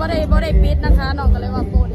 บ่ได้บ่ได้ปิดนะคะน้องก็เลยว่าปน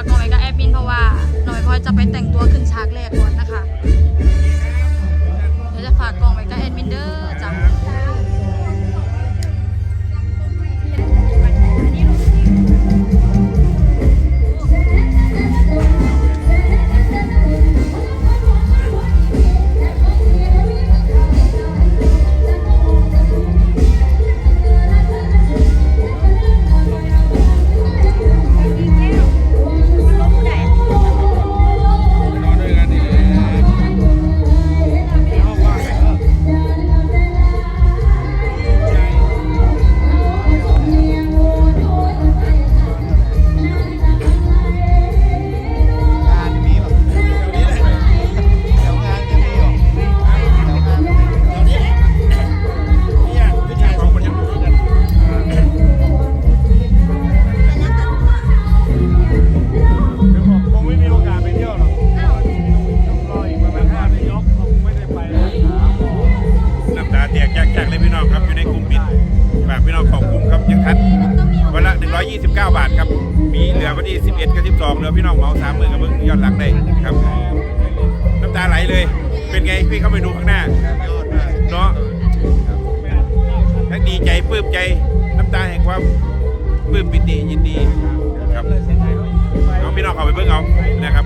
ฝากน้องไว้กับแอดมินเพราะว่าหน่อยพอยจะไปแต่งตัวขึ้นฉากแรกก่อนนะคะ เดี๋ยวจะฝากกองไว้กับแอดมินเด้อจ้ะ บาทครับ มีเหลือวันที่ 11กับ12เหลือพี่น้องเหมาสามหมื่นกับเบิ้งยอดหลักได้ครับ น้ำตาไหลเลย เป็นไงพี่เข้าไปดูข้างหน้าเนาะทั้งดีใจปลื้มใจน้ำตาแห่งความปลื้มปิติยินดีครับเอาพี่น้องเข้าไปเบิ้งเอานะครับ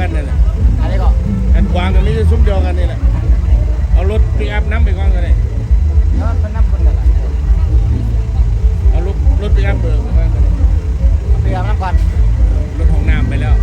กันนั่แหละอะไรก็กันกวางกันไม่ใช่ซุ้มเองกันนี่แหละเอารถปิอัพน้ำไปกวางกันเลยแล้วมันน้ำคนเดียวกัเอารถรถปิอัพเบิกไปกวางกันเลปิอัพน้ำควันรถของน้ำไปแล้ว